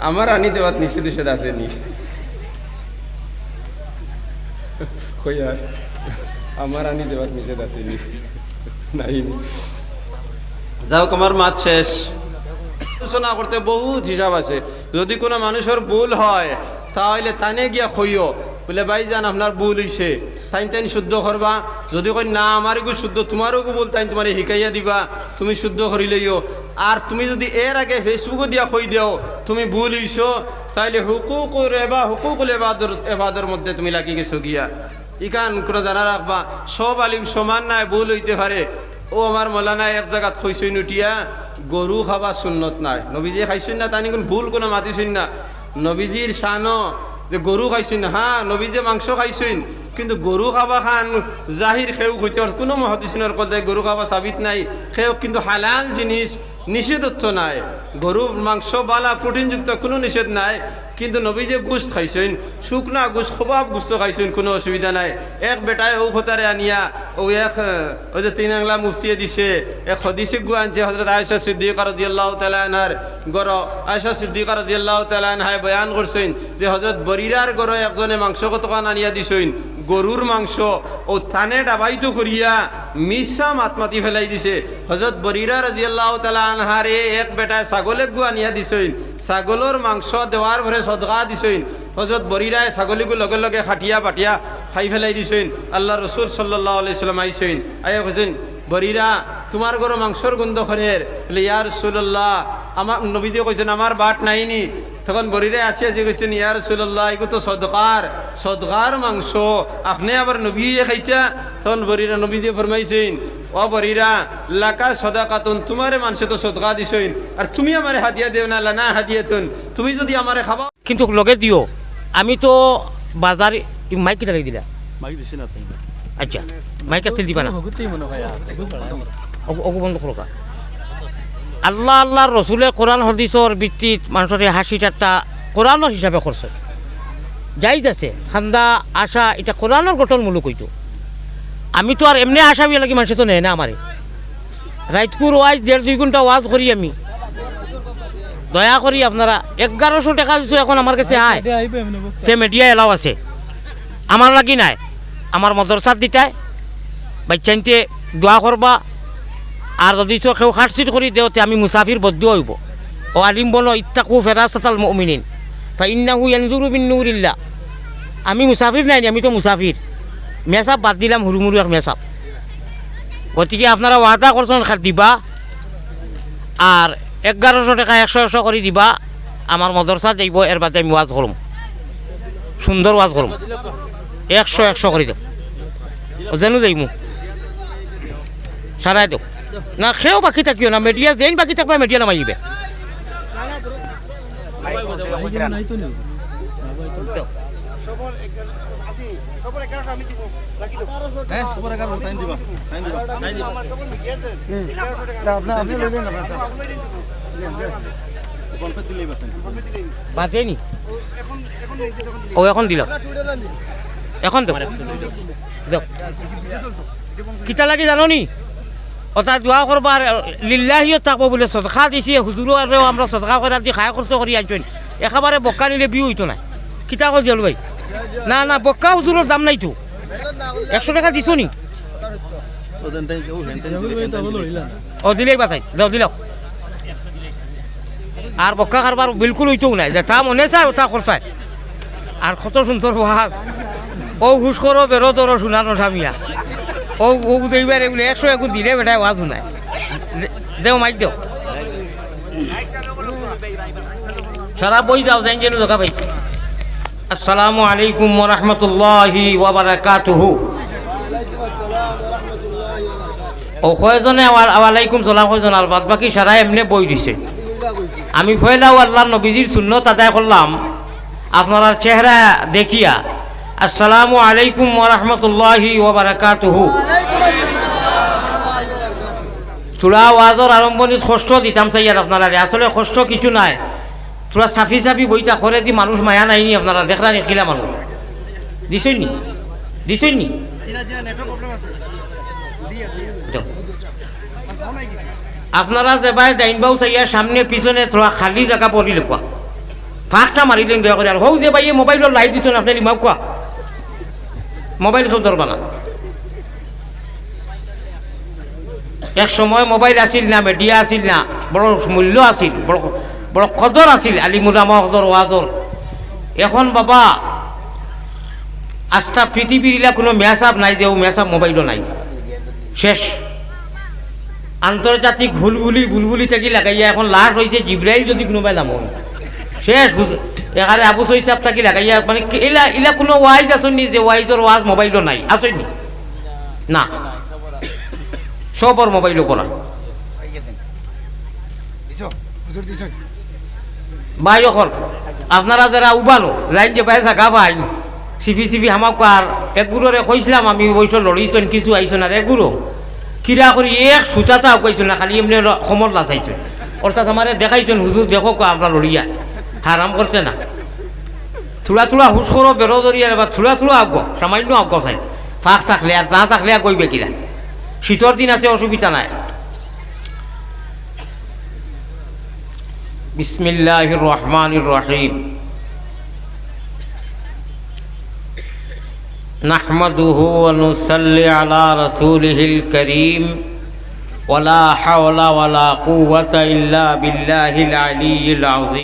আমার আনি দেওয়াত নিষেধ নিষেধ আছে নি। কই আর? আমার আনি দেওয়াত নিষেধ আছে নি। নাই নি। যাও আমার মাত শেষ। আলোচনা করতে বহুত হিসাব আছে। যদি কোনো মানুষের ভুল হয়, তাহলে তানে গিয়া খইও। বলে ভাই যান আপনার ভুল হইছে। তাই তাই শুদ্ধ করবা। যদি কই না আমার গু শুদ্ধ, তোমারও গু বল তাই তোমার শিকাইয়া দিবা। তুমি শুদ্ধ করি লইও। আর তুমি যদি এর আগে ফেসবুকও দিয়া কই দেও, তুমি ভুল হইছো, তাইলে হুকুক এবা হুকুক এবাদর এবাদর মধ্যে তুমি লাগি গেছো গিয়া। ইকান কোনো জানা রাখবা, সব আলিম সমান নাই, ভুল হইতে পারে। ও আমার মলানা এক জায়গাত খইছই নুটিয়া গরু খাবা সুন্নত নাই। নবীজি খাইছই না, তানি কোন ভুল কোনো মাতিছই না। নবীজির শানো যে গরু খাইছই না হ্যাঁ নবীজে মাংস খাইছই কিন্তু গরু খাবা খান জাহির খেউ পারে। কোনো মহাদিসিনের কথায় গরু খাবা সাবিত নাই খেউ কিন্তু হালাল জিনিস নিষেধত্ব নাই। গরুর মাংস, বালা, প্রোটিনযুক্ত কোনো নিষেধ নাই। কিন্তু নবী যে গোস্ত খাইছেন, শুকনা গোস্ত, খোবাব গোস্ত খাইছেন, কোনো অসুবিধা নাই। এক বেটায় ও খতারে আনিয়া ও এক ওই যে তিন আংলা মুফতিয়ে দিছে, এক হদিসে গু আনছে হজরত আয়সা সিদ্দিক রাদিয়াল্লাহু তাআলা আনহার গর আয়সা সিদ্দিক রাদিয়াল্লাহু তাআলা আনহায় বয়ান করছেন যে হজরত বরিরার গর একজনে মাংস কতখান আনিয়া দিছেন গরুর মাংস ও থানে ডাবাইতো করিয়া মিশা মাতমাতি ফেলাই দিছে। হজরত বরিরা রাজিয়াল্লাহ তালা আনহারে এক বেটায় ছাগলে গু আনিয়া দিছইন। ছাগলের মাংস দেওয়ার ভরে সদকা দিছইন। হজরত বরিরায় ছাগলীগু লগে লগে খাটিয়া পাটিয়া খাই ফেলাই দিছইন। আল্লাহ রসুল সাল্লাহ আলাইসাল্লাম আইসইন আয়া কৈছেন বরিরা তোমার গরো মাংসর গন্ধ খরের বলে ইয়ার রসুল্লাহ আমার নবীজি কৈছেন আমার বাট নাইনি। তখন বরিরে আসি আসি কইছেন ইয়া রসুল্লাহ এগু তো সদকার সদকার মাংস। আপনি আবার নবী খাইতা? তখন বরিরা নবীজি ফরমাইছেন ও বরিরা লাকা সদাকাতুন তোমারে মানুষে তো সদকা দিছইন আর তুমি আমারে হাদিয়া দেও না লানা হাদিয়াতুন। তুমি যদি আমারে খাবা কিন্তু লগে দিও। আমি তো বাজার মাইক কিটা লাগি দিলা। মাইক দিছে না আচ্ছা মাইক তেল দিবা না। মনে হয় অগু বন্ধ করো আল্লাহ আল্লাহর রসুলে কোরআন হদিসর ভিত্তিত মানুষের হাসি ঠাট্টা কোরআনের হিসাবে করছে। যাইজ আছে খান্দা আশা এটা কোরআনের গঠনমূলক হইতো। আমি তো আর এমনি আশা বিয়ে লাগি মানুষ তো নেয় না আমারে। রাইতকুর ওয়াজ দেড় দুই ঘণ্টা ওয়াজ করি আমি। দয়া করি আপনারা এগারোশো টাকা দিছো এখন আমার কাছে আয়। সে মিডিয়া এলাও আছে। আমার লাগি নাই। আমার মদরসাত দিতাই বাচ্চাইতে দোয়া করবা। আর যদি কেউ খাটছিট করে দেওতে আমি মুসাফির বদ্ধ হইব। ও আলিম বলো, ইত্তাকু ফেরাস্তাল মুমিনিন ফা ইন্নাহু ইয়ানজুরু বিন নূরিল্লাহ। আমি মুসাফির নাই, আমি তো মুসাফির। মেসাপ বাদ দিলাম হুরুমুরু এক মেসাপ গতিকে আপনারা ওয়াদা করছেন খাট দিবা। আর এগারোশো টাকা, একশো একশো করে দিবা। আমার মদরসা যাইব, এর বাদে আমি ওয়াজ করম। সুন্দর ওয়াজ করম। একশো একশো করে দেব যেন যাইমু। সারাই দেব না সেও বাকি থাকিও না মেডিয়া যেন বাকি থাকবে মেডিয়া নামাই দিবে। ও এখন দিল। এখন দেব। কিতা লাগে জানো নি ওটা দোয়া করবা আর লিল্লাহিও থাকব বলে সদকা দিছি হুজুরও আর আমরা সদকা করে দি খায় খরচ করি আনছেন একেবারে বক্কা নিলে বিউ হইতো না কিতা কর দিল ভাই? না না, বক্কা হুজুরের দাম নাই তো। একশো টাকা দিছো নি? দিলে ও দিলেই বাতাই দাও দিল আর বক্কা কারবার বিলকুল হইতেও নাই। যে তা মনে চায় ও তা করছায় আর কত সুন্দর ভাত ও হুস করো বেরো তোর শুনানো স্বামীয়া ও ও দেইবার এগুলো একশো একু দিলে বেটায় ওয়াজ শুনায় দে- দেও মাইক দেও সারা বই যাও যাই যেন দেখা পাই আসসালামু আলাইকুম রহমতুল্লাহি ওয়াবারাকাতুহু ও কয়জনে আলাইকুম সালাম, কয়জন আর বাদ বাকি সারা এমনি বই দিছে। আমি ফয়লাও আল্লাহ নবীজির সুন্নত আদায় করলাম আপনার চেহারা দেখিয়া আসসালামু আলাইকুম ওরহমতুল্লাহি ওবরাকাতুহু চূড়া ওয়াজর আরম্ভণিত কষ্ট দিতাম চাই আর আপনারা আসলে কষ্ট কিছু নাই। থোড়া সাফি সাফি বইটা করে দি মানুষ মায়া নাইনি আপনারা। দেখলা দেখিলা মানুষ। দিছই নি? দিছই নি। আপনারা যেবাই ডাইন বাউ চাইয়া সামনে পিছনে থোড়া খালি জায়গা পড়িলে কোয়া ফাঁকটা মারিলেন দয়া করে আর হৌ যে বাইয়ে মোবাইলের লাইট দিচ্ছেন আপনি নিমাও কোয়া মোবাইল সব ধরবা না। এক সময় মোবাইল আছিল না, মিডিয়া আছিল না, বড় মূল্য আছিল, বড় বড় কদর আছিল আলিমুরামা কদর ওয়াজর এখন বাবা, আস্থা পৃথিবীর কোনো মেসাব নাই যে ও মেসাব মোবাইলও নাই। শেষ। আন্তর্জাতিক হুলগুলি, বুলবুলি থাকি লাগাইয়া এখন লাশ হয়েছে জিব্রাইল যদি কোনোবাই নাম। শেষ এখানে আবু সৈসাব থাকি লাগাইয়া মানে কি- ইলা কোনো ওয়াইজ আসেনি যে ওয়াইজর ওয়াজ মোবাইলও নাই আসেনি না। সবর মোবাইলও করা ভাই অকল, আপনারা যারা উবানো লাইন যে পাই থাকা ভাই সিপি সিপি হামাক আর এক একগুড়রে কইছিলাম আমি বৈশ লড়িছেন, কিছু আইছেন আর একগুড়ো কিরা করি এক সুতাটা কইছো না খালি এমনি সমর লাচাইছো অর্থাৎ আমারে দেখাইছেন হুজুর দেখো কো আমরা লড়িয়া। হারাম করছে না থোড়া থোড়া হুস করো বেরো দরিয়ার বা থোড়া থোড়া আগ সামান্য আগ চাই ফাঁক থাকলে আর না থাকলে আর কইবে কিরা শীতর দিন আছে অসুবিধা নাই بسم الله الرحمن الرحيم نحمده ونصلي على رسوله الكريم ولا حول ولا قوة إلا بالله العلي العظيم